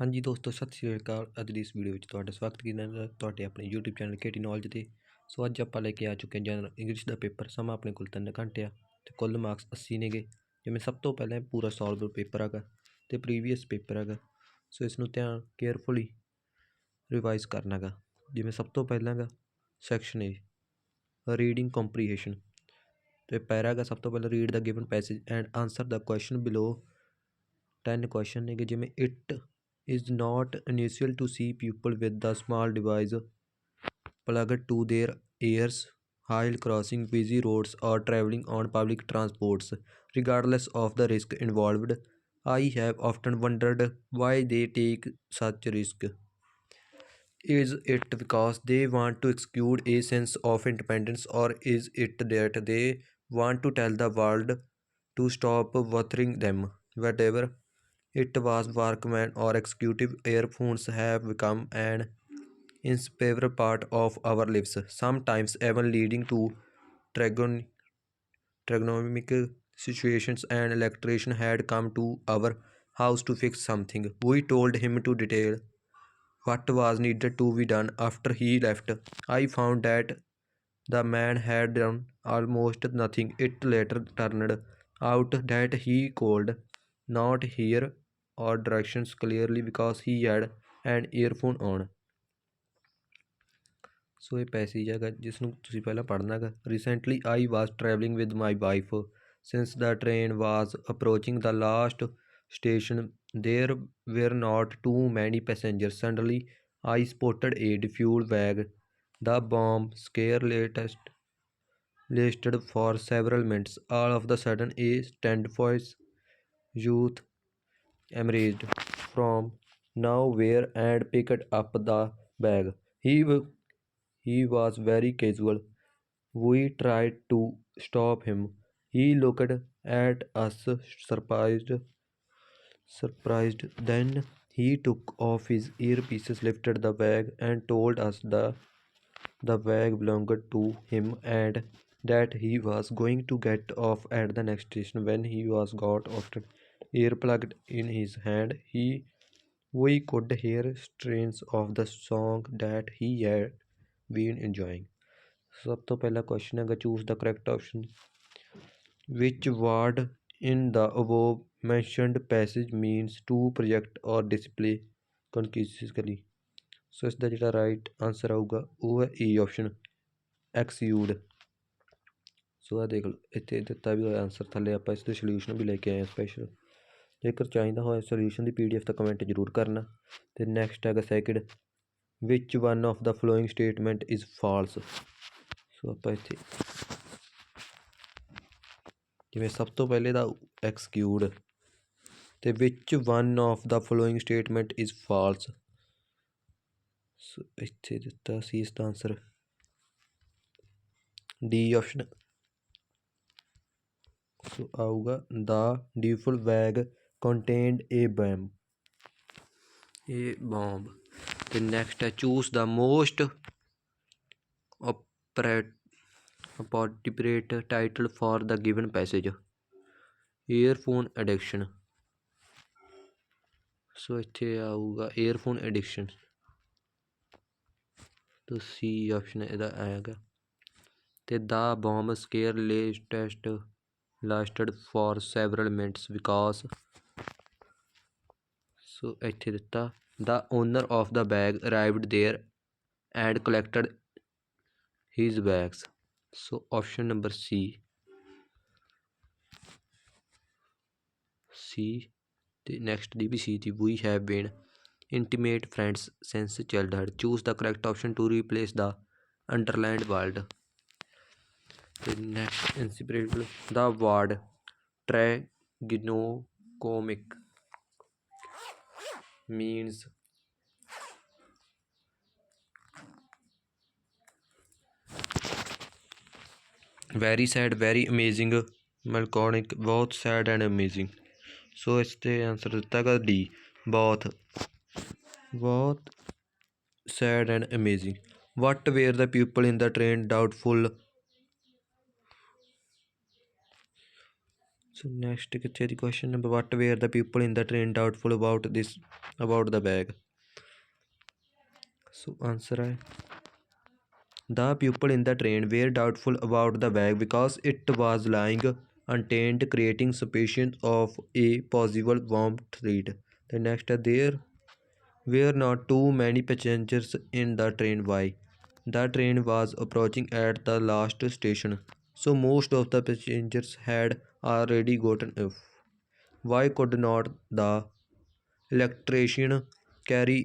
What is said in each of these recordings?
ਹਾਂਜੀ ਦੋਸਤੋ ਸਤਿ ਸ਼੍ਰੀ ਅਕਾਲ ਅੱਜ ਦੀ ਇਸ ਵੀਡੀਓ ਵਿੱਚ ਤੁਹਾਡਾ ਸਵਾਗਤ ਕੀਤਾ ਜਾਂਦਾ ਹੈ ਤੁਹਾਡੇ ਆਪਣੇ YouTube ਚੈਨਲ ਕੇਟੀ Knowledge ਤੇ ਸੋ ਅੱਜ ਆਪਾਂ ਲੈ ਕੇ ਆ ਚੁੱਕੇ ਹਾਂ ਜਨਰਲ ਇੰਗਲਿਸ਼ ਦਾ ਪੇਪਰ ਸਮਾਂ ਆਪਣੇ ਕੋਲ 3 ਘੰਟੇ ਆ ਤੇ ਕੁੱਲ ਮਾਰਕਸ 80 ਨੇਗੇ ਜਿਵੇਂ ਸਭ ਤੋਂ ਪਹਿਲਾਂ ਪੂਰਾ ਸੋਲਵ ਪੇਪਰ ਹੈਗਾ ਤੇ ਪ੍ਰੀਵੀਅਸ ਪੇਪਰ ਹੈਗਾ ਸੋ ਇਸ ਨੂੰ ਧਿਆਨ ਕੇਅਰਫੁਲੀ ਰਿਵਾਈਜ਼ ਕਰਨਾਗਾ ਜਿਵੇਂ ਸਭ ਤੋਂ ਪਹਿਲਾਂਗਾ ਸੈਕਸ਼ਨ ਏ ਰੀਡਿੰਗ ਕੰਪਰੀਹੈਂਸ਼ਨ ਤੇ ਪੈਰਾਗਾ ਸਭ ਤੋਂ ਪਹਿਲਾਂ read the given passage and answer the question below 10 question ਨੇਗੇ ਜਿਵੇਂ it is not unusual to see people with the small device plugged to their ears while crossing busy roads or traveling on public transports, regardless of the risk involved. I have often wondered why they take such risk. Is it because they want to exclude a sense of independence, or is it that they want to tell the world to stop bothering them? Whatever it was Walkman or executive earphones have become an inseparable part of our lives, sometimes even leading to trigon trigonomic situations and electrician had come to our house to fix something. We told him to detail what was needed to be done after he left. I found that the man had done almost nothing. It later turned out that he could not hear or directions clearly because he had an earphone on. So a the agar Just now, pehla padhna ga recently i was traveling with my wife since the train was approaching the last station there were not too many passengers suddenly i spotted a fuel bag the bomb scare latest listed for several minutes all of the sudden a stern voice youth emerged from nowhere and picked up the bag. He, he was very casual. We tried to stop him. He looked at us surprised. Surprised. Then he took off his earpieces, lifted the bag, and told us the the bag belonged to him and that he was going to get off at the next station when he was got off. ear plugged in his hand, he we could hear strains of the song that he had been enjoying. सब तो पहला question है choose the correct option which word in the above mentioned passage means to project और display concisely so इसका जो right answer आऊगा वह है E option एक्सयूड ਸੋ ਆ ਦੇਖ ਲਓ ਇੱਥੇ ਦਿੱਤਾ ਵੀ ਹੋਇਆ ਆਨਸਰ ਥੱਲੇ ਆਪਾਂ ਇਸ ਦੇ ਸੋਲੂਸ਼ਨ ਵੀ ਲੈ ਕੇ ਆਏ ਆ ਸਪੈਸ਼ਲ ਜੇਕਰ ਚਾਹੀਦਾ ਹੋਏ ਸੋਲੂਸ਼ਨ ਦੀ ਪੀਡੀਐਫ ਤਾਂ ਕਮੈਂਟ ਜ਼ਰੂਰ ਕਰਨਾ ਤੇ ਨੈਕਸਟ ਹੈਗਾ second which one of the following statement is false so ਆਪਾਂ ਇੱਥੇ ਜਿਵੇਂ ਸਭ ਤੋਂ ਪਹਿਲੇ ਦਾ ਐਕਸਕਿਊਡ ਤੇ which one of the following statement is false so ਇੱਥੇ ਦਿੱਤਾ ਸੀ ਇਸ ਦਾ ਆਨਸਰ ਡੀ ਆਪਸ਼ਨ ਸੋ ਆਊਗਾ the duffel bag contained a bomb a bomb the next I choose the most appropriate title for the given passage earphone addiction so ਇੱਥੇ ਆਊਗਾ earphone addiction ਤੋ ਸੀ option ਇਹਦਾ ਆਏਗਾ ਤੇ the bomb scare latest lasted for several minutes because so ਇੱਥੇ ਦਿੱਤਾ the owner of the bag arrived there and collected his bags so option number C ਸੀ ਤੇ ਨੈਕਸਟ ਡੀ ਬੀ ਸੀ ਦੀ we have been intimate friends since childhood choose the correct option to replace the underlined word ਤੇ next inspirated the word tragicomic means very sad very amazing melancholic both sad and amazing So, its the answer. to ਗਿਆ Both. Both, sad and amazing. what were the people in the train doubtful So next the question number what were the people in the train doubtful about this about the bag? So answer I the people in the train were doubtful about the bag because it was lying untended, creating suspicion of a possible bomb threat. The next there were not too many passengers in the train. Why? The train was approaching at the last station. so most of the passengers had already gotten off. Why could not the electrician carry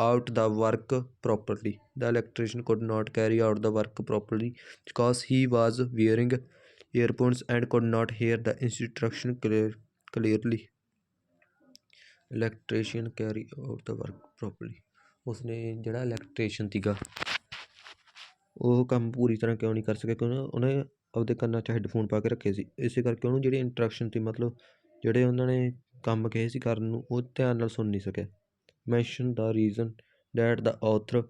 out the work properly? The electrician could not carry out the work properly because he was wearing earphones and could not hear the instruction clear, clearly. electrician carry out the work properly usne jada electrician ਸੀਗਾ ਉਹ ਕੰਮ puri tarah kyon nahi kar sake kyun ਉਹਨੇ ਆਪਦੇ ਕੰਨਾਂ 'ਚ headphone ਪਾ ਕੇ ਰੱਖੇ ਸੀ ਇਸੇ ਕਰਕੇ ਉਹਨੂੰ ਜਿਹੜੀ ਇੰਟਰੈਕਸ਼ਨ ਸੀ ਮਤਲਬ ਜਿਹੜੇ ਉਹਨਾਂ ਨੇ ਕੰਮ ਕਹੇ ਸੀ ਕਰਨ ਨੂੰ ਉਹ ਧਿਆਨ ਨਾਲ ਸੁਣ ਨਹੀਂ ਸਕਿਆ mention the reason that the author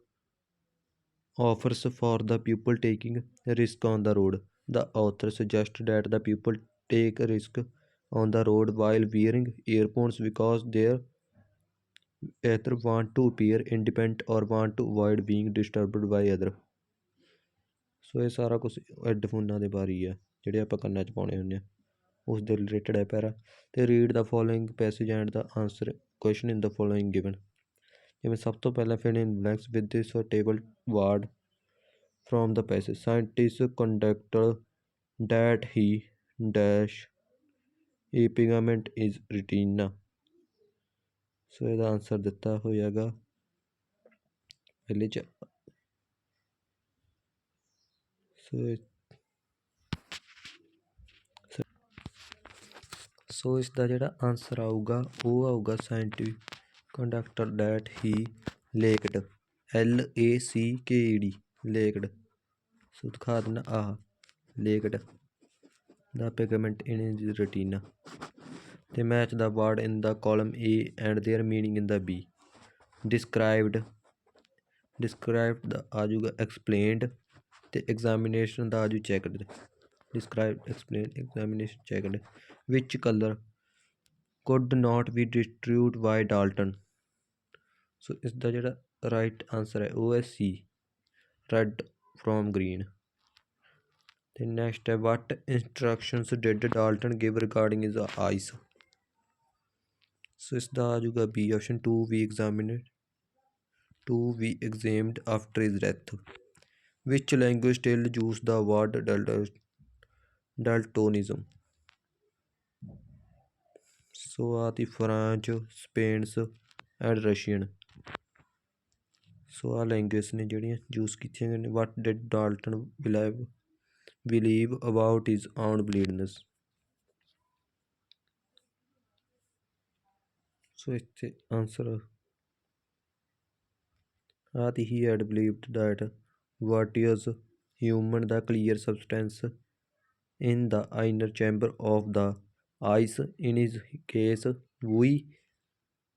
offers for the people taking risk on the road the author suggest that the people take risk on the road while wearing earphones because their either want to appear independent or want to avoid being disturbed by other so ਇਹ ਸਾਰਾ ਕੁਛ ਹੈੱਡਫੋਨਾਂ ਦੇ ਬਾਰੇ ਹੀ ਆ ਜਿਹੜੇ ਆਪਾਂ ਕੰਨਾਂ 'ਚ ਪਾਉਣੇ ਹੁੰਦੇ ਆ ਉਸ ਦੇ ਰਿਲੇਟਡ ਹੈ ਪੈਰਾ ਅਤੇ read the following passage and the answer question in the following given ਜਿਵੇਂ ਸਭ ਤੋਂ ਪਹਿਲਾਂ ਫਿਰ in blanks with this table word from the passage scientist conductor that he dash a pigment is retina so ਇਹਦਾ answer ਦਿੱਤਾ ਹੋਇਆਗਾ ਪਹਿਲੇ ਚ ਸੋ ਇਸ ਦਾ ਜਿਹੜਾ ਆਨਸਰ ਆਊਗਾ ਉਹ ਆਊਗਾ scientific conductor that he lacked L A C K D lacked so ਦਿਖਾ ਆ lacked the pigment in his retina ਤੇ match the word in the column A and their meaning in the B described described ਦਾ ਆ ਜਾਊਗਾ explained ਤੇ examination ਦਾ ਜੋ you checked describe explain examination checked which colour could not be distribute by Dalton so ਇਸ ਦਾ ਜਿਹੜਾ right answer ਹੈ ਉਹ ਹੈ ਸੀ ਰੈੱਡ ਫਰੋਮ ਗ੍ਰੀਨ ਤੇ ਨੈਕਸਟ ਹੈ what instructions did Dalton give regarding is eyes so ਇਸ ਦਾ ਆ ਜਾਊਗਾ B option 2 we examined to we examined after his death ਵਿੱਚ language still use the word daltonism so ਆ ਤੀ ਫਰਾਂਚ ਸਪੇਨਸ and Russian ਸੋ ਆ ਲੈਂਗੁਏਜ ਨੇ ਜਿਹੜੀਆਂ ਯੂਜ਼ ਕੀਤੀਆਂ ਗਏ ਨੇ what did Dalton believe believe about his own blindness so ਇੱਥੇ ਆਨਸਰ ਆ ਤੀ he had believed that what is human the clear substance in the inner chamber of the eyes in his case we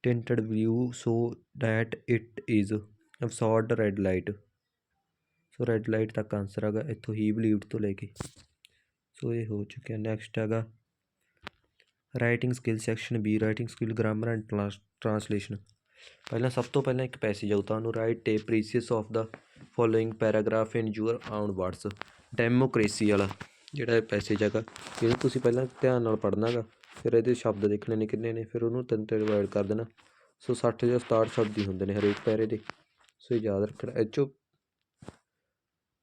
tinted view so that it is absorbed red light so red light ਦਾ answer ਹੈਗਾ ਇੱਥੋਂ ਹੀ ਬਲੀਵਡ ਤੋਂ ਲੈ ਕੇ ਸੋ ਇਹ ਹੋ ਚੁੱਕਿਆ next ਹੈਗਾ writing skill section B writing skill grammar and translation ਪਹਿਲਾਂ ਸਭ ਤੋਂ ਪਹਿਲਾਂ ਇੱਕ ਪੈਸੇਜ ਆਉ ਉਹਨੂੰ write ਟੇ precis of the following paragraph in your own words democracy ਵਾਲਾ ਜਿਹੜਾ ਪੈਸੇਜ ਹੈਗਾ ਇਹਨੂੰ ਤੁਸੀਂ ਪਹਿਲਾਂ ਧਿਆਨ ਨਾਲ ਪੜ੍ਹਨਾਗਾ ਫਿਰ ਇਹਦੇ ਸ਼ਬਦ ਦੇਖਣੇ ਨੇ ਕਿੰਨੇ ਨੇ ਫਿਰ ਉਹਨੂੰ ਤਿੰਨ ਤਿੰਨ ਡਿਵਾਈਡ ਕਰ ਦੇਣਾ ਸੋ 60 ਜਾਂ 67 ਸ਼ਬਦ ਹੀ ਹੁੰਦੇ ਨੇ ਹਰੇਕ ਪੈਰੇ ਦੇ ਸੋ ਯਾਦ ਰੱਖਣਾ ਐਚੋ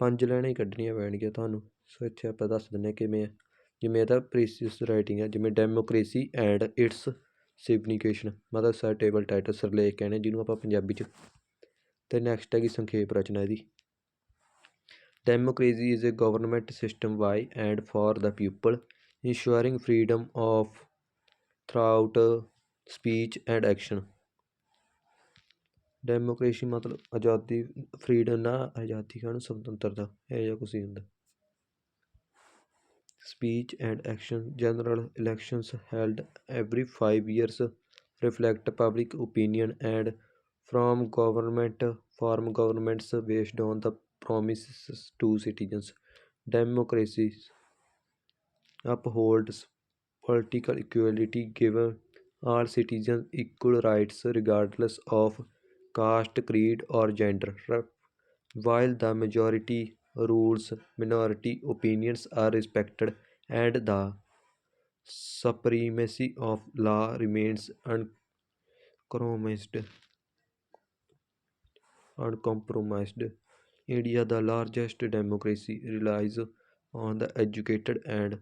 ਪੰਜ ਲੈਣੇ ਕੱਢਣੀਆਂ ਪੈਣਗੀਆਂ ਤੁਹਾਨੂੰ ਸੋ ਇੱਥੇ ਆਪਾਂ ਦੱਸ ਦਿੰਨੇ ਕਿਵੇਂ ਆ ਜਿਵੇਂ ਇਹਦਾ ਪ੍ਰੀਸੀਸ ਰਾਈਟਿੰਗ ਆ ਜਿਵੇਂ ਡੈਮੋਕ੍ਰੇਸੀ ਐਂਡ ਇਟਸ ਸਿਗਨੀਫਿਕੇਸ਼ਨ ਮਤਲਬ ਸਰ ਟੇਬਲ ਟਾਈਟਲ ਸਿਰਲੇਖ ਕਹਿੰਦੇ ਜਿਹਨੂੰ ਆਪਾਂ ਪੰਜਾਬੀ 'ਚ ਤੇ ਨੈਕਸਟ ਹੈਗੀ ਸੰਖੇਪ ਰਚਨਾ ਇਹਦੀ democracy is a government system by and for the people insuring freedom of throughout speech and action democracy ਮਤਲਬ ਆਜ਼ਾਦੀ ਫਰੀडम ਨਾ ਆਜ਼ਾਦੀ ਨੂੰ ਸੁਤੰਤਰਤਾ ਇਹ ਜਿਹਾ ਕੁਝ ਹੀ ਹੁੰਦਾ speech and action general elections held every 5 years reflect public opinion and from government form governments based on the promises to citizens Democracy upholds political equality given all citizens equal rights regardless of caste, creed, or gender. While the majority rules, minority opinions are respected and the supremacy of law remains unchallenged. uncompromised. India, the largest democracy, relies on the educated and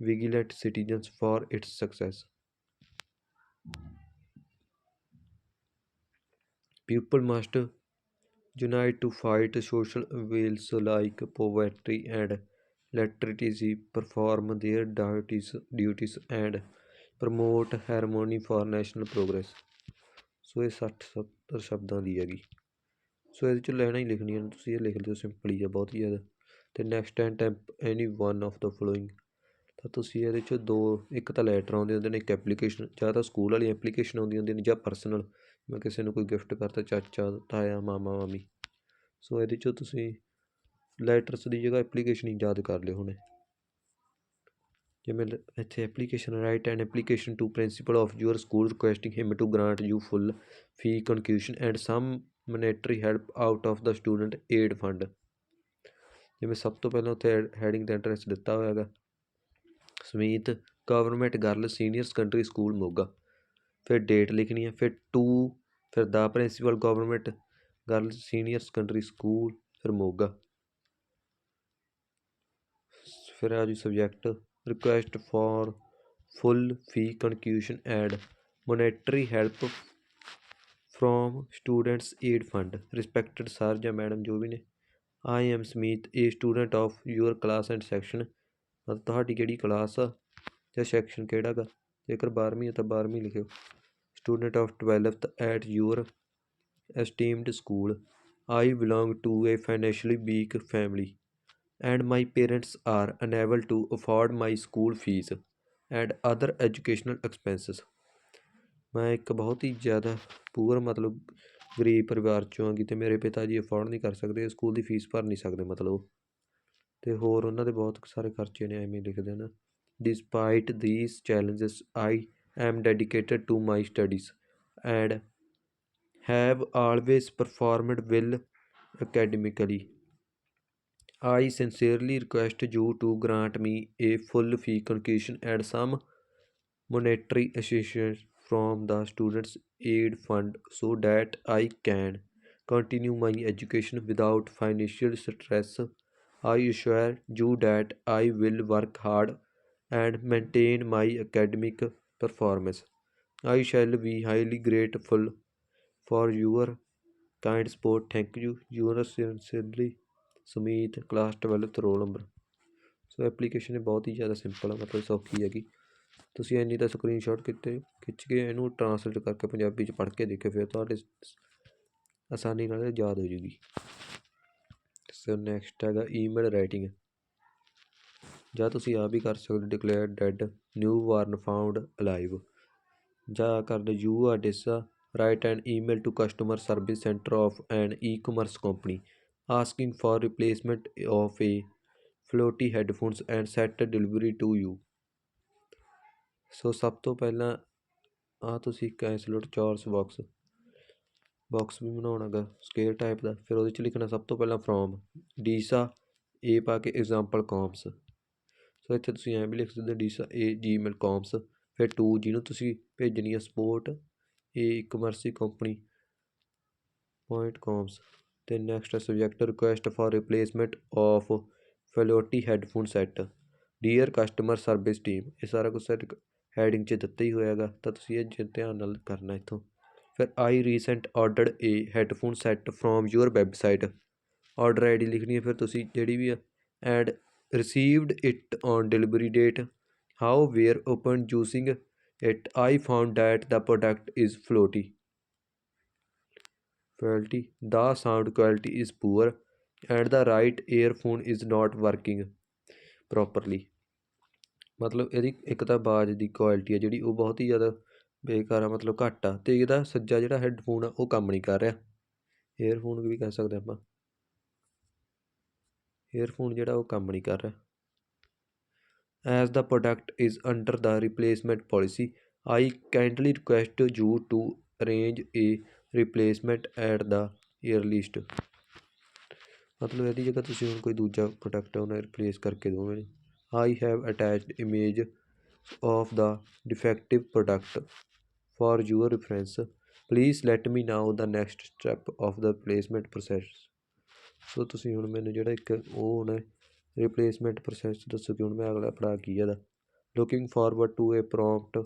vigilant citizens for its success. People must unite to fight social ills like poverty and literacy, perform their duties, duties and promote harmony for national progress so ਇਹ 60 70 ਸ਼ਬਦਾਂ ਦੀ ਹੈਗੀ ਸੋ ਇਹਦੇ 'ਚ ਲੈਣਾ ਹੀ ਲਿਖਣੀ ਹੈ ਤੁਸੀਂ ਇਹ ਲਿਖ ਲਿਓ ਸਿੰਪਲੀ ਜਾਂ ਬਹੁਤ ਹੀ ਜ਼ਿਆਦਾ ਤੇ next attempt any one of the following ਤਾਂ ਤੁਸੀਂ ਇਹਦੇ 'ਚ ਦੋ ਇੱਕ ਤਾਂ ਲੈਟਰ ਆਉਂਦੇ ਹੁੰਦੇ ਨੇ ਇੱਕ ਐਪਲੀਕੇਸ਼ਨ ਜਾਂ ਤਾਂ ਸਕੂਲ ਵਾਲੀ ਐਪਲੀਕੇਸ਼ਨ ਆਉਂਦੀ ਹੁੰਦੀ ਨੇ ਜਾਂ ਪਰਸਨਲ ਮੈਂ ਕਿਸੇ ਨੂੰ ਕੋਈ ਗਿਫਟ ਕਰਤਾ ਚਾਚਾ ਤਾਇਆ ਮਾਮਾ ਮਾਮੀ ਸੋ ਇਹਦੇ 'ਚੋਂ ਤੁਸੀਂ ਲੈਟਰਸ ਦੀ ਜਗ੍ਹਾ ਐਪਲੀਕੇਸ਼ਨ ਹੀ ਯਾਦ ਕਰ ਲਿਓ ਹੁਣੇ ਜਿਵੇਂ ਇੱਥੇ application write an application to principal of your school requesting him to grant you full fee concession and some monetary help out of the student aid fund ਜਿਵੇਂ ਸਭ ਤੋਂ ਪਹਿਲਾਂ ਉੱਥੇ ਹੈਡਿੰਗ ਦਾ ਐਡਰੈਸ ਦਿੱਤਾ ਹੋਇਆ ਹੈਗਾ Sameet government girl senior secondary school Moga ਫਿਰ date ਲਿਖਣੀ ਹੈ ਫਿਰ ਟੂ ਫਿਰ the principal government girl senior secondary school ਫਿਰ ਮੋਗਾ ਫਿਰ ਆ ਜੀ subject request for full fee concession and monetary help from students aid fund respected sir ਜਾਂ ਮੈਡਮ ਜੋ ਵੀ ਨੇ I am Sameet a student of your class and section ਮਤਲਬ ਤੁਹਾਡੀ ਕਿਹੜੀ ਕਲਾਸ ਆ ਜਾਂ ਸੈਕਸ਼ਨ ਕਿਹੜਾ ਗਾ ਜੇਕਰ 12ਵੀਂ ਆ ਤਾਂ 12ਵੀਂ ਲਿਖਿਓ student of 12th at your esteemed school I belong to a financially weak family and my parents are unable to afford my school fees and other educational expenses ਮੈਂ ਇੱਕ ਬਹੁਤ ਹੀ ਜ਼ਿਆਦਾ ਪੂਅਰ ਮਤਲਬ ਗਰੀਬ ਪਰਿਵਾਰ 'ਚੋਂ ਹੈਗੀ ਕਿਤੇ ਮੇਰੇ ਪਿਤਾ ਜੀ ਅਫੋਰਡ ਨਹੀਂ ਕਰ ਸਕਦੇ ਸਕੂਲ ਦੀ ਫੀਸ ਭਰ ਨਹੀਂ ਸਕਦੇ ਮਤਲਬ ਅਤੇ ਹੋਰ ਉਹਨਾਂ ਦੇ ਬਹੁਤ ਸਾਰੇ ਖਰਚੇ ਨੇ ਐਵੇਂ ਲਿਖਦੇ ਨੇ despite these challenges I am dedicated to my studies and have always performed well academically I sincerely request you to grant me a full fee concession and some monetary assistance from the students aid fund so that i can continue my education without financial stress i assure you that i will work hard and maintain my academic performance i shall be highly grateful for your kind support thank you yours sincerely Sumeet class twelfth roll number so application बहुत ही ज़्यादा simple है मतलब सौखी हैगी ਤੁਸੀਂ ਇੰਨੀ ਦਾ screenshot ਕਿਤੇ ਖਿੱਚ ਕੇ ਇਹਨੂੰ ਟਰਾਂਸਲੇਟ ਕਰਕੇ ਪੰਜਾਬੀ 'ਚ ਪੜ੍ਹ ਕੇ ਦੇਖਿਓ ਫਿਰ ਤੁਹਾਡੇ ਆਸਾਨੀ ਨਾਲ ਯਾਦ ਹੋ ਜੂਗੀ ਸੋ ਨੈਕਸਟ ਹੈਗਾ ਈਮੇਲ ਰਾਈਟਿੰਗ ਜਾਂ ਤੁਸੀਂ ਆਪ ਵੀ ਕਰ ਸਕਦੇ declare dead newborn found alive ਜਾਂ ਕਰਦੇ you are Disha write an email to customer service centre of an e-commerce company asking for replacement of a faulty headphones and set delivery to you so ਸਭ ਤੋਂ ਪਹਿਲਾਂ ਆ ਤੁਸੀਂ ਐਸਲੋਟ ਚੌਰਸ box box ਵੀ ਬਣਾਉਣਾ ਗਾ square type ਦਾ ਫਿਰ ਉਹਦੇ 'ਚ ਲਿਖਣਾ ਸਭ ਤੋਂ ਪਹਿਲਾਂ ਫਰੋਮ ਡੀਸਾ ਏ ਪਾ ਕੇ ਐਗਜ਼ਾਮਪਲ ਕਾਮਸ ਸੋ ਇੱਥੇ ਤੁਸੀਂ ਐਂ ਵੀ ਲਿਖ ਸਕਦੇ ਡੀਸਾ ਏ ਜੀਮੇਲ ਕਾਮਸ ਫਿਰ ਟੂ ਜਿਹਨੂੰ ਤੁਸੀਂ ਭੇਜਣੀ ਹੈ support e commerce company point com ਤੇ next subject request for replacement of faulty headphone set dear customer service team ਇਹ ਸਾਰਾ ਕੁਝ ਸੈਟ ਹੈਡਿੰਗ 'ਚ ਦਿੱਤਾ ਹੀ ਹੋਇਆਗਾ ਤਾਂ ਤੁਸੀਂ ਇਹ ਧਿਆਨ ਨਾਲ ਕਰਨਾ ਇਥੋਂ ਫਿਰ I recent ordered a headphone set from your website order ID ਲਿਖਣੀ ਹੈ ਫਿਰ ਤੁਸੀਂ ਜਿਹੜੀ ਵੀ ਆ and received it on delivery date however upon using it I found that the product is faulty quality the sound quality is poor and the right earphone is not working properly ਮਤਲਬ ਇਹਦੀ ਇੱਕ ਤਾਂ ਆਵਾਜ਼ ਦੀ quality ਆ ਜਿਹੜੀ ਉਹ ਬਹੁਤ ਹੀ ਜ਼ਿਆਦਾ ਬੇਕਾਰ ਆ ਮਤਲਬ ਘੱਟ ਆ ਅਤੇ ਇਹਦਾ ਸੱਜਾ ਜਿਹੜਾ ਹੈੱਡਫੋਨ ਆ ਉਹ ਕੰਮ ਨਹੀਂ ਕਰ ਰਿਹਾ ਏਅਰਫੋਨ ਵੀ ਕਹਿ ਸਕਦੇ ਆਪਾਂ ਏਅਰਫੋਨ ਜਿਹੜਾ ਉਹ ਕੰਮ ਨਹੀਂ ਕਰ ਰਿਹਾ as the product is under the replacement policy I kindly request you to arrange a replacement at the earliest ਮਤਲਬ ਇਹਦੀ ਜਗ੍ਹਾ ਤੁਸੀਂ ਹੁਣ ਕੋਈ ਦੂਜਾ ਪ੍ਰੋਡਕਟ ਉਹਨਾਂ ਰਿਪਲੇਸ ਕਰਕੇ ਦਿਓ ਮੈਨੂੰ I have attached image of the defective product for your reference please let me know the next step of the placement process so ਤੁਸੀਂ ਹੁਣ ਮੈਨੂੰ ਜਿਹੜਾ ਇੱਕ ਉਹ ਹੁਣ ਰਿਪਲੇਸਮੈਂਟ ਪ੍ਰੋਸੈਸ ਦੱਸੋ ਕਿ ਹੁਣ ਮੈਂ ਅਗਲਾ ਪੜਾ ਕੀ ਦਾ looking forward to a prompt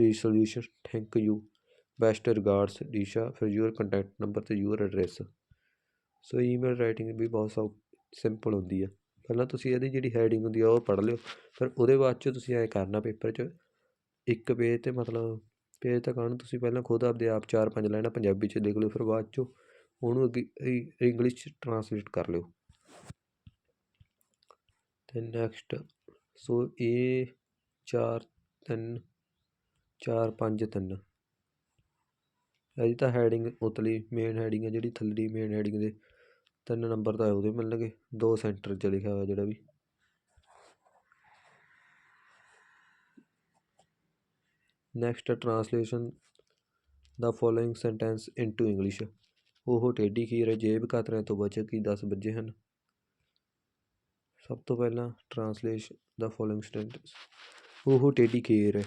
resolution thank you best regards Disha ਫਿਰ ਯੂਅਰ ਕੰਟੈਕਟ ਨੰਬਰ ਤੇ your address so email writing ਵੀ ਬਹੁਤ ਸਿੰਪਲ ਹੁੰਦੀ ਹੈ ਪਹਿਲਾਂ ਤੁਸੀਂ ਇਹਦੀ ਜਿਹੜੀ ਹੈਡਿੰਗ ਹੁੰਦੀ ਆ ਉਹ ਪੜ੍ਹ ਲਿਓ ਫਿਰ ਉਹਦੇ ਬਾਅਦ 'ਚ ਤੁਸੀਂ ਐ ਕਰਨਾ ਪੇਪਰ 'ਚ ਇੱਕ ਪੇਜ 'ਤੇ ਮਤਲਬ ਪੇਜ ਤੱਕ ਕਾਹਨੂੰ ਤੁਸੀਂ ਪਹਿਲਾਂ ਖੁਦ ਆਪਦੇ ਆਪ ਚਾਰ ਪੰਜ ਲਾਈਨਾਂ ਪੰਜਾਬੀ 'ਚ ਲਿਖ ਲਿਓ ਫਿਰ ਬਾਅਦ ਚ ਉਹਨੂੰ ਅੱਗੇ ਇੰਗਲਿਸ਼ 'ਚ ਟ੍ਰਾਂਸਲੇਟ ਕਰ ਲਿਓ ਤੇ ਨੈਕਸਟ ਸੋ ਇਹ 4 3 4 5 3 ਇਹ ਤਾਂ ਹੈਡਿੰਗ ਉਤਲੀ ਮੇਨ ਹੈਡਿੰਗ ਹੈ ਜਿਹੜੀ ਥੱਲੜੀ ਮੇਨ ਹੈਡਿੰਗ ਦੇ ਤਿੰਨ ਨੰਬਰ ਤਾਂ ਉਹਦੇ ਮਿਲਣਗੇ ਦੋ ਸੈਂਟਰ 'ਚ ਲਿਖਿਆ ਹੋਇਆ ਜਿਹੜਾ ਵੀ next translation the following sentence into English ਉਹ ਕੀ ਖੀਰ ਜੇਬ ਕਾਤਰੇ ਤੋਂ ਬਚ ਕੀ 10 ਵਜੇ ਹਨ ਸਭ ਤੋਂ ਪਹਿਲਾਂ ਟ੍ਰਾਂਸਲੇਸ਼ਨ ਦਾ ਫੋਲੋਇੰਗ ਸੈਂਟੈਂਸ ਉਹ ਟੇਡੀ ਕੀ ਹੈ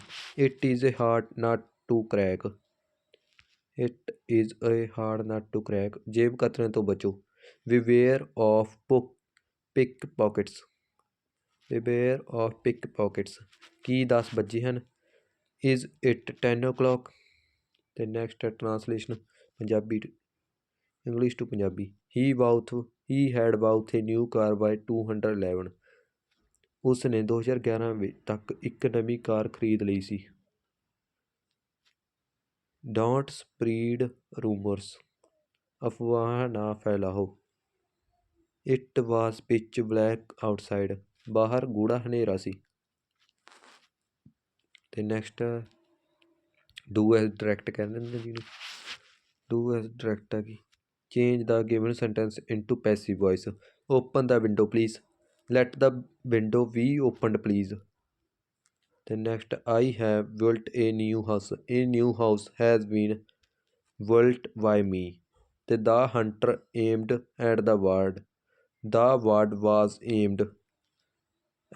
it is a hard nut to crack it is a hard nut to crack ਜੇਬ ਕਤਰੇ ਤੋਂ ਬਚੋ beware of puck pick pockets beware of pick pockets ਕੀ ਦਸ ਵੱਜੇ ਹਨ ਇਜ਼ ਇਟ 10 ਓ ਕਲੋਕ ਅਤੇ next translation Punjabi English to Punjabi he bought he had bought a new car by 211 ਉਸ ਨੇ 2011 ਵਿੱਚ ਤੱਕ ਇੱਕ ਨਵੀਂ ਕਾਰ ਖਰੀਦ ਲਈ ਸੀ ਡੋਂਟ ਸਪਰੀਡ ਰੂਮਰਸ ਅਫਵਾਹ ਨਾ ਫੈਲਾਓ it was pitch black outside ਬਾਹਰ ਗੂੜਾ ਹਨੇਰਾ ਸੀ ਤੇ ਨੈਕਸਟ ਡੂ ਐਸ ਡਾਇਰੈਕਟ ਕਹਿੰਦੇ ਨੇ ਨੂੰ ਡੂ ਐਸ ਡਾਇਰੈਕਟ ਆ ਕੀ change the given sentence into passive voice open the window please let the window be opened please ਤੇ next I have built a new house a new house has been built by me ਤੇ the hunter aimed at the word the word was aimed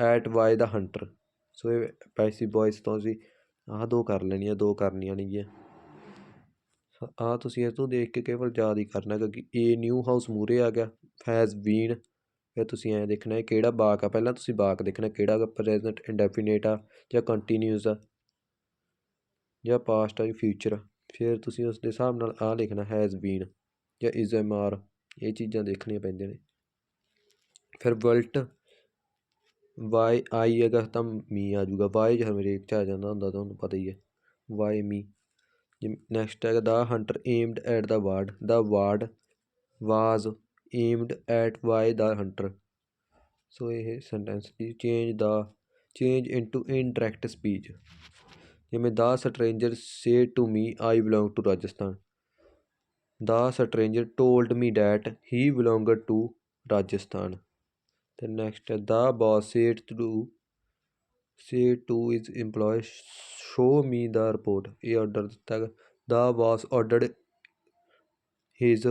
at by the hunter so ਇਹ passive ਬॉयਸ ਤੋਂ ਅਸੀਂ ਆਹ ਦੋ ਕਰ ਲੈਣੀਆਂ ਦੋ ਕਰਨੀਆਂ ਨੇਗੀਆਂ ਆ ਤੁਸੀਂ ਇਹ ਤੋਂ ਦੇਖ ਕੇ ਕੇਵਲ ਯਾਦ ਹੀ ਕਰਨਾ ਕਿਉਂਕਿ ਇਹ ਨਿਊ ਹਾਊਸ ਮੂਰੇ ਆ ਗਿਆ ਫੈਜ਼ ਵੀਨ ਫਿਰ ਤੁਸੀਂ ਐ ਦੇਖਣਾ ਹੈ ਕਿਹੜਾ ਬਾਕ ਆ ਪਹਿਲਾਂ ਤੁਸੀਂ ਬਾਕ ਦੇਖਣਾ ਕਿਹੜਾ ਪ੍ਰੈਜ਼ੈਂਟ ਇਨਡੈਫੀਨਿਟ ਆ ਜਾਂ ਕੰਟੀਨਿਊਸ ਆ ਜਾਂ ਪਾਸਟ ਆ ਜਾਂ ਫਿਊਚਰ ਫਿਰ ਤੁਸੀਂ ਉਸ ਦੇ ਹਿਸਾਬ ਨਾਲ ਆ ਲਿਖਣਾ ਹੈਜ਼ ਬੀਨ ਜਾਂ ਇਸ ਇਹ ਚੀਜ਼ਾਂ ਦੇਖਣੀਆਂ ਪੈਂਦੀਆਂ ਨੇ ਫਿਰ ਵਲਟ ਵਾਈ ਆਈ ਅਗਰ ਤਾਂ ਮੀ ਆ ਜੂਗਾ ਵਾਈ ਜਿਹੜਾ ਮੇਰੇ ਇੱਥੇ ਆ ਜਾਂਦਾ ਹੁੰਦਾ ਤੁਹਾਨੂੰ ਪਤਾ ਹੀ ਹੈ ਵਾਈ ਮੀ ਨੈਕਸਟ ਹੈਗਾ the hunter aimed at the ward the ward was aimed at by the hunter so ਇਹ ਸੈਂਟੈਂਸ ਦੀ change the change into indirect speech ਜਿਵੇਂ the stranger said to me I belong to Rajasthan the stranger told me that he belonged to Rajasthan ਤੇ next ਹੈ the boss said to say to his employee show me the report ਇਹ order ਦਿੱਤਾ the boss ordered his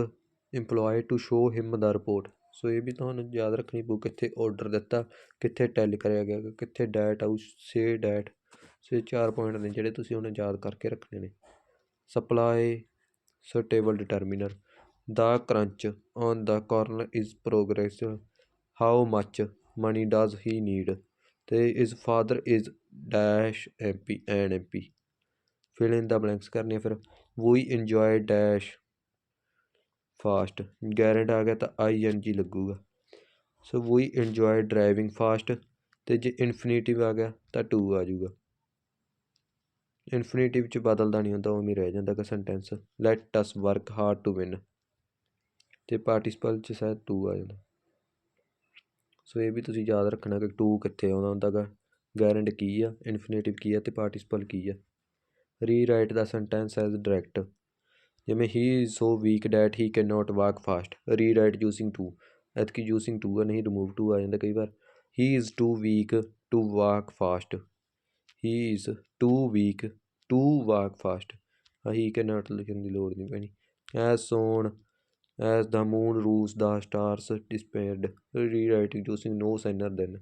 employee to show him the report so ਇਹ ਵੀ ਤੁਹਾਨੂੰ ਯਾਦ ਰੱਖਣੀ ਪਊ ਕਿੱਥੇ ਆਰਡਰ ਦਿੱਤਾ ਕਿੱਥੇ ਟੈਲ ਕਰਿਆ ਗਿਆ ਕਿੱਥੇ ਡੈਟ ਆਊ ਸੇ ਡੈਟ ਸੋ ਇਹ ਚਾਰ ਪੁਆਇੰਟ ਨੇ ਜਿਹੜੇ ਤੁਸੀਂ ਉਹਨਾਂ ਯਾਦ ਕਰਕੇ ਰੱਖਣੇ ਨੇ supply stable determiner the crunch on the ਕਾਰਨ is progress how much money does he need ਤੇ his father is dash M P an M P fill in the blanks ਕਰਨੇ ਫਿਰ we enjoy dash fast gerund ਆ ਗਿਆ ਤਾਂ I N G ਲੱਗੂਗਾ so we enjoy driving fast ਤੇ ਜੇ ਇਨਫਿਨਿਟਿਵ ਆ ਗਿਆ ਤਾਂ 2 ਆ ਜਾਊਗਾ ਇਨਫਿਨਿਟਿਵ 'ਚ ਬਦਲਦਾ ਨਹੀਂ ਹੁੰਦਾ ਉਵੇਂ ਹੀ ਰਹਿ ਜਾਂਦਾ ਕਿ sentence let us work hard to win ਤੇ ਪਾਰਟਿਸਪਲ 'ਚ ਸਾਇ ਟੂ ਆ ਜਾਂਦਾ ਸੋ ਇਹ ਵੀ ਤੁਸੀਂ ਯਾਦ ਰੱਖਣਾ ਕਿ ਟੂ ਕਿੱਥੇ ਆਉਂਦਾ ਹੁੰਦਾ ਹੈਗਾ ਗੈਰੈਂਡ ਕੀ ਆ ਇਨਫਿਨਿਟਿਵ ਕੀ ਆ ਤੇ ਪਾਰਟਿਸਪਲ ਕੀ ਆ rewrite the sentence as direct ਜਿਵੇਂ he is so weak that he can not walk fast rewrite using to ਐਤ ਕਿ ਯੂਜ਼ਿੰਗ ਟੂ ਆ ਨਹੀਂ ਰਿਮੂਵ ਟੂ ਆ ਜਾਂਦਾ ਕਈ ਵਾਰ he is too weak to walk fast he is too weak to walk fast ਅਹੀ ਕੇ ਨਾਟ ਲਿਖਣ ਦੀ ਲੋੜ ਨਹੀਂ ਪੈਣੀ as soon as the moon rose the stars disappeared rewriting using no sooner than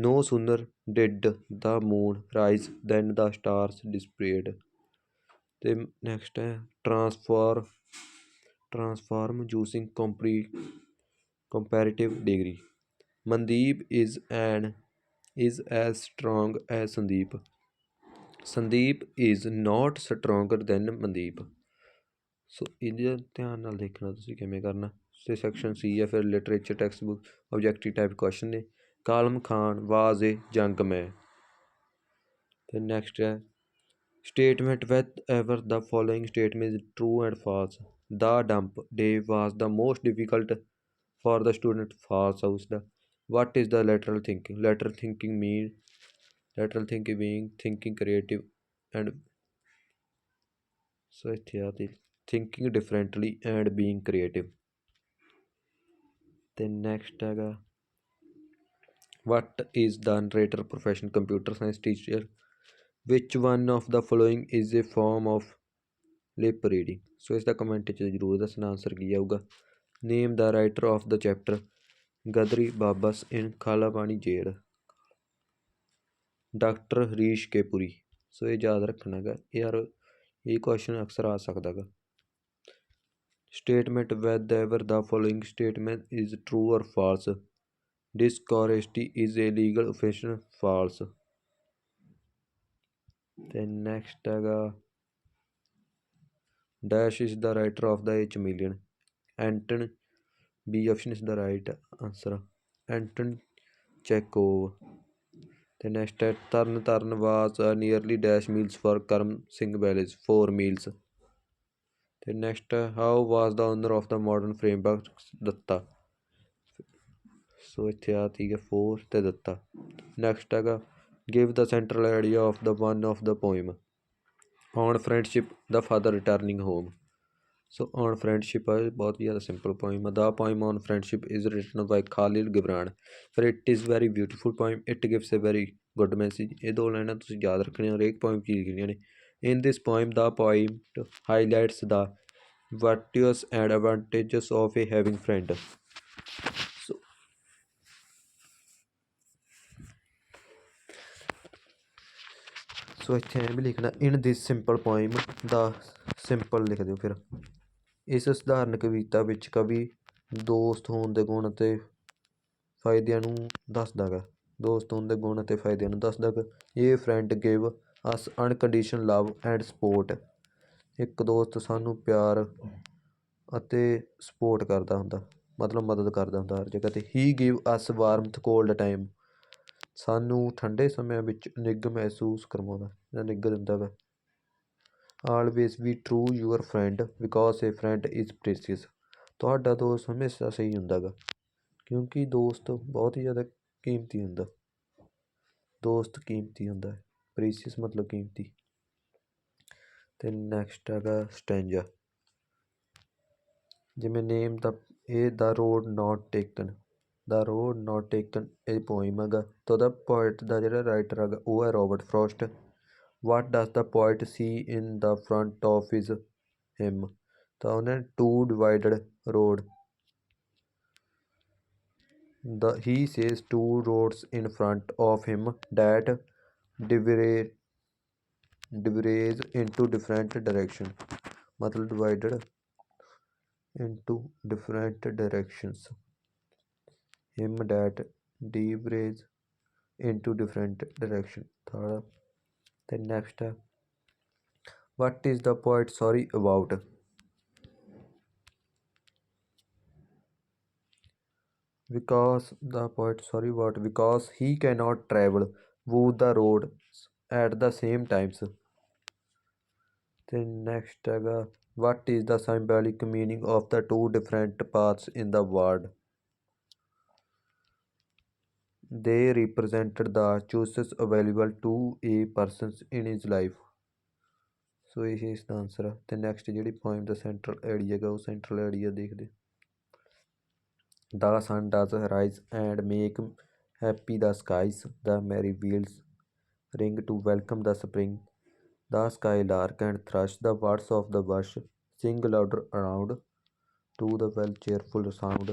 no sooner did the moon rise than the stars disappeared ਤੇ next ਹੈ transfer transform using ਕੰਪਰੀ comparative degree Mandeep is an is as strong as Sandeep Sandeep is not stronger than Mandeep so ਇਹਦੇ ਧਿਆਨ ਨਾਲ ਦੇਖਣਾ ਤੁਸੀਂ ਕਿਵੇਂ ਕਰਨਾ ਤੇ ਸੈਕਸ਼ਨ ਸੀ ਜਾਂ ਫਿਰ literature text book objective type question ਨੇ Kalam Khan was a young man ਤੇ ਨੈਕਸਟ ਹੈ statement whether the following statement is true and false the dump day was the most difficult for the student false how's the what is the lateral thinking lateral thinking mean lateral thinking being thinking creative and so ਇਤਿਆਦਿ thinking differently and being creative ਤੇ next ਹੈਗਾ what is the narrator profession computer science teacher which one of the following is a form of lip reading so ਇਸ ਦਾ comment ਚ ਜ਼ਰੂਰ ਦੱਸਣਾ answer ਕੀ ਆਊਗਾ name the writer of the chapter Ghadri Babas in Kala Pani jail doctor Harish K Puri so ਇਹ ਯਾਦ ਰੱਖਣਾ ਹੈਗਾ ਯਾਰ ਇਹ ਕੁਐਸਚਨ ਅਕਸਰ ਆ ਸਕਦਾ ਹੈਗਾ statement whether the following statement is true or false discourtesy is a legal ਅਫੈਸ਼ਨ ਫਾਲਸ ਤੇ ਨੈਕਸਟ ਹੈਗਾ dash is the writer of the H million Anton B option is the right answer Anton Chekhov ਅਤੇ next ਹੈ Tarn Taran was nearly dash miles far Karam Singh village four miles ਅਤੇ next how was the owner of the modern framework ਦਿੱਤਾ so ਇੱਥੇ ਆ ਠੀਕ ਹੈ four ਤੇ ਦਿੱਤਾ ਨੈਕਸਟ ਹੈਗਾ give the central idea of the one of the poem found friendship the father returning home So on friendship है बहुत ही ज़्यादा simple poem the poem on friendship is written by Khalil Gibran ਫਿਰ it is very beautiful poem it gives a very good message ਇਹ ਦੋ ਲਾਈਨਾਂ ਤੁਸੀਂ ਯਾਦ ਰੱਖਣੀਆਂ ਹਰੇਕ ਪੋਇਮ ਕੀ ਲਿਖਣੀਆਂ ਨੇ in this poem the poem highlights the virtues and advantages of a having friend so ਇੱਥੇ ਐਂ ਵੀ ਲਿਖਣਾ in this simple poem the simple ਲਿਖ ਦਿਓ ਫਿਰ ਇਸ ਸਧਾਰਨ ਕਵਿਤਾ ਵਿੱਚ ਕਵੀ ਦੋਸਤ ਹੋਣ ਦੇ ਗੁਣ ਅਤੇ ਫਾਇਦਿਆਂ ਨੂੰ ਦੱਸਦਾ ਹੈ ਦੋਸਤ ਹੋਣ ਦੇ ਗੁਣ ਅਤੇ ਫਾਇਦਿਆਂ ਨੂੰ ਦੱਸਦਾ ਹੈ ਇਹ friend give us unconditional love and support ਇੱਕ ਦੋਸਤ ਸਾਨੂੰ ਪਿਆਰ ਅਤੇ ਸਪੋਰਟ ਕਰਦਾ ਹੁੰਦਾ ਮਤਲਬ ਮਦਦ ਕਰਦਾ ਹੁੰਦਾ ਹਰ ਜਗ੍ਹਾ 'ਤੇ he give us warmth cold time ਸਾਨੂੰ ਠੰਡੇ ਸਮਿਆਂ ਵਿੱਚ ਨਿੱਘ ਮਹਿਸੂਸ ਕਰਵਾਉਂਦਾ ਜਾਂ ਨਿੱਘ ਦਿੰਦਾ ਹੈ always be true your friend because a friend is precious ਤੁਹਾਡਾ ਦੋਸਤ ਹਮੇਸ਼ਾ ਸਹੀ ਹੁੰਦਾਗਾ ਕਿਉਂਕਿ ਦੋਸਤ ਬਹੁਤ ਹੀ ਜ਼ਿਆਦਾ ਕੀਮਤੀ ਹੁੰਦਾ ਦੋਸਤ ਕੀਮਤੀ ਹੁੰਦਾ ਹੈ ਪ੍ਰੇਸੀਅਸ ਮਤਲਬ ਕੀਮਤੀ ਤੇ ਨੈਕਸਟ ਹੈਗਾ ਸਟੈਂਜਾ ਜਿਵੇਂ ਨੇਮ ਦਾ ਇਹ the road not taken the road not taken ਇਹ ਪੋਇਮ ਹੈਗਾ ਤਾਂ ਦਾ ਪੋਇਟ ਦਾ ਜਿਹੜਾ ਰਾਈਟਰ ਹੈਗਾ ਉਹ ਹੈ Robert Frost What does the poet see in the front of his him? So, on two divided road. The he says two roads in front of him that divide divides into different direction. मतलब divided into different directions. Him that divides into different direction. Third then next what is the poet sorry about because the poet sorry about because he cannot travel with the roads at the same times then next what is the symbolic meaning of the two different paths in the world they represented the choices available to a person in his life so ਇਹ ਇਸ ਦਾ answer ਹੈ ਤੇ next ਜਿਹੜੀ point ਦਾ central area ਹੈਗਾ ਉਹ central idea ਦੇਖਦੇ the sun does rise and make happy the skies the merry bells ring to welcome the spring the skylark and thrush the birds of the bush sing louder around to the ਵੈਲ cheerful sound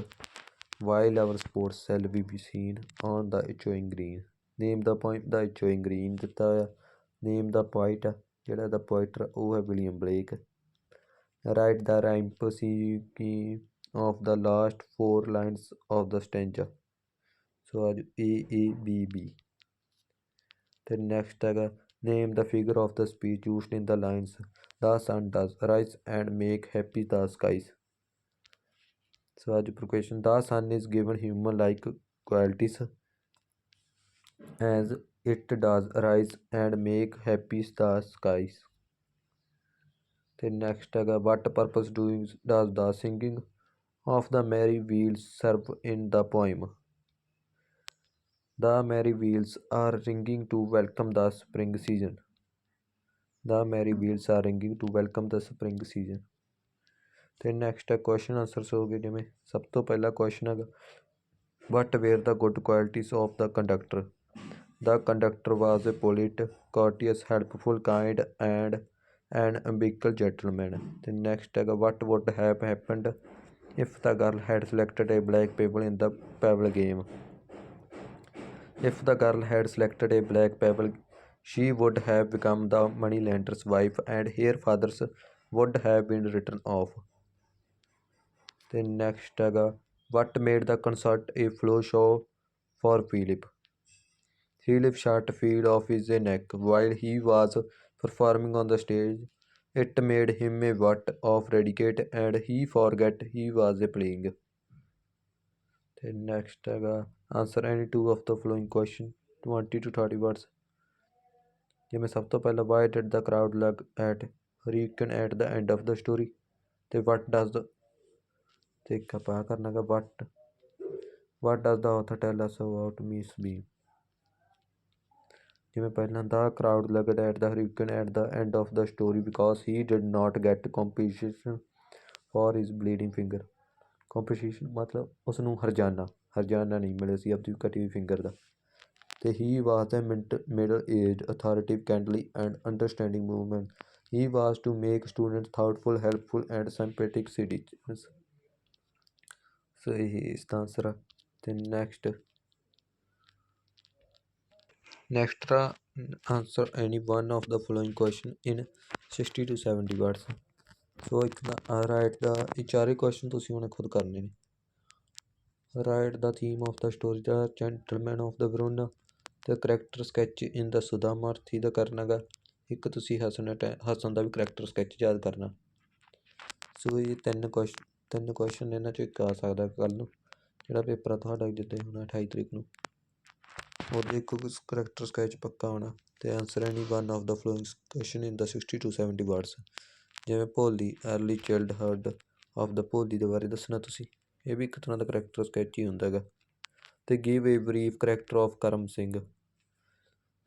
while our sports cell will be seen on the echoing green. Name the point the echoing green ਦਿੱਤਾ ਹੋਇਆ. Name the point ਜਿਹੜਾ the pointer ਉਹ ਹੈ William Blake. Write the rhyme poetry of the last four lines of the stanza. So A A B B. the next ਹੈਗਾ name the figure of the speech used in the lines the sun does rise and make happy the skies. So as per question, the sun is given human-like qualities as it does arise and make happy the skies. ਤੇ next ਹੈਗਾ what purpose doing does the singing of the merry bells serve in the poem the merry bells are ringing to welcome the spring season the merry bells are ringing to welcome the spring season ਤੇ next ਹੈ question answers ਹੋ ਗਏ ਜਿਵੇਂ ਸਭ ਤੋਂ ਪਹਿਲਾ question ਹੈਗਾ what were the good qualities of the conductor the conductor was a polite courteous helpful kind and N amicable gentleman ਤੇ ਨੈਕਸਟ ਹੈਗਾ what would have happened if the girl had selected a black pebble in the pebble game if the girl had selected a black pebble she would have become the money lender's wife and her father's would have been written off ਅਤੇ next ਹੈਗਾ what made the concert a flop show for Philip Philip shot fell off his neck while he was performing on the stage. It made him a what of predicate and he forget he was playing. The next ਹੈਗਾ answer any two of the following question 20 to 30 words. ਜਿਵੇਂ ਸਭ ਤੋਂ ਪਹਿਲਾਂ why did the crowd look at Hurricane at the end of the story ਤੇ what does the एक kapah karna ka but what does the author tell us about miss b ਜਿਵੇਂ ਪਹਿਲਾਂ the crowd lagged at the hurricane at the end of the story because he did not get compensation for his bleeding finger compensation ਮਤਲਬ ਉਸ ਨੂੰ ਹਰਜਾਨਾ ਹਰਜਾਨਾ ਨਹੀਂ ਮਿਲਿਆ ਸੀ ਆਪਦੀ ਕੱਟੀ ਹੋਈ ਫਿੰਗਰ ਦਾ ਤੇ he was a middle age authoritative kindly and understanding movement he was to make student thoughtful helpful and sympathetic citizens ਸਹੀ ਹੀ ਇਸ ਦਾ ਆਨਸਰ ਤੇ next next the answer any one of the following question in 60 to 70 words so ਇੱਕ ਦਾ right ਦਾ ਇਹ ਚਾਰੇ question ਤੁਸੀਂ ਉਹਨੇ ਖੁਦ ਕਰਨੇ ਨੇ write the theme of the story the gentleman of the Verona ਤੇ ਕੈਰੈਕਟਰ ਸਕੈਚ ਇਨ ਦਾ ਸੁਦਾਮਾਰਥੀ ਦਾ ਕਰਨਾਗਾ ਇੱਕ ਤੁਸੀਂ ਹਸਨ ਹਸਨ ਦਾ ਵੀ ਕੈਰੈਕਟਰ ਸਕੈਚ ਯਾਦ ਕਰਨਾ ਸੋ ਇਹ ਤਿੰਨ ਕੁਐਸਚਨ ਤਿੰਨ ਕੁਐਸਚਨ ਇਹਨਾਂ 'ਚੋਂ ਇੱਕ ਆ ਸਕਦਾ ਕੱਲ੍ਹ ਨੂੰ ਜਿਹੜਾ ਪੇਪਰ ਆ ਤੁਹਾਡਾ ਜਿੱਦਾਂ ਹੋਣਾ 28 ਤਰੀਕ ਨੂੰ ਦੇਖੋ ਕਿ ਕਰੈਕਟਰ ਸਕੈਚ ਪੱਕਾ ਹੋਣਾ ਤੇ answer any one of the following question in the 62 to 70 words ਜਿਵੇਂ Bholi early childhood of the Bholi ਦੇ ਬਾਰੇ ਦੱਸਣਾ ਤੁਸੀਂ ਇਹ ਵੀ ਇੱਕ ਤਰ੍ਹਾਂ ਦਾ ਕਰੈਕਟਰ ਸਕੈਚ ਹੀ ਹੁੰਦਾ ਹੈਗਾ ਤੇ give a brief character of Karam Singh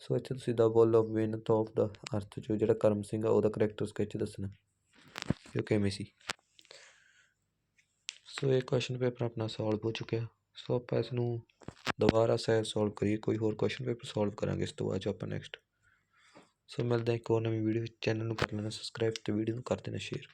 so ਇੱਥੇ ਤੁਸੀਂ ਦਾ ਬੋਲ ਆਫ ਵਿਨ ਆਫ ਦਾ ਅਰਥ ਜੋ ਜਿਹੜਾ ਕਰਮ ਸਿੰਘ ਆ ਉਹਦਾ ਕਰੈਕਟਰ ਸਕੈਚ ਦੱਸਣਾ ਕਿਉਂ ਕਿਵੇਂ ਸੀ ਸੋ ਇਹ ਕੁਐਸਚਨ ਪੇਪਰ ਆਪਣਾ ਸੋਲਵ ਹੋ ਚੁੱਕਿਆ ਸੋ ਆਪਾਂ ਇਸ ਨੂੰ ਦੁਬਾਰਾ ਸਹਿ ਸੋਲਵ ਕਰੀਏ ਕੋਈ ਹੋਰ ਕੁਐਸਚਨ ਪੇਪਰ ਸੋਲਵ ਕਰਾਂਗੇ ਇਸ ਤੋਂ ਬਾਅਦ ਜੋ ਆਪਾਂ ਨੈਕਸਟ ਸੋ ਮਿਲਦੇ ਹਾਂ ਇੱਕ ਹੋਰ ਨਵੀਂ ਵੀਡੀਓ ਵਿੱਚ ਚੈਨਲ ਨੂੰ ਕਰ ਲੈਣਾ ਸਬਸਕ੍ਰਾਈਬ ਤੇ ਵੀਡੀਓ ਨੂੰ ਕਰ ਦੇਣਾ ਸ਼ੇਅਰ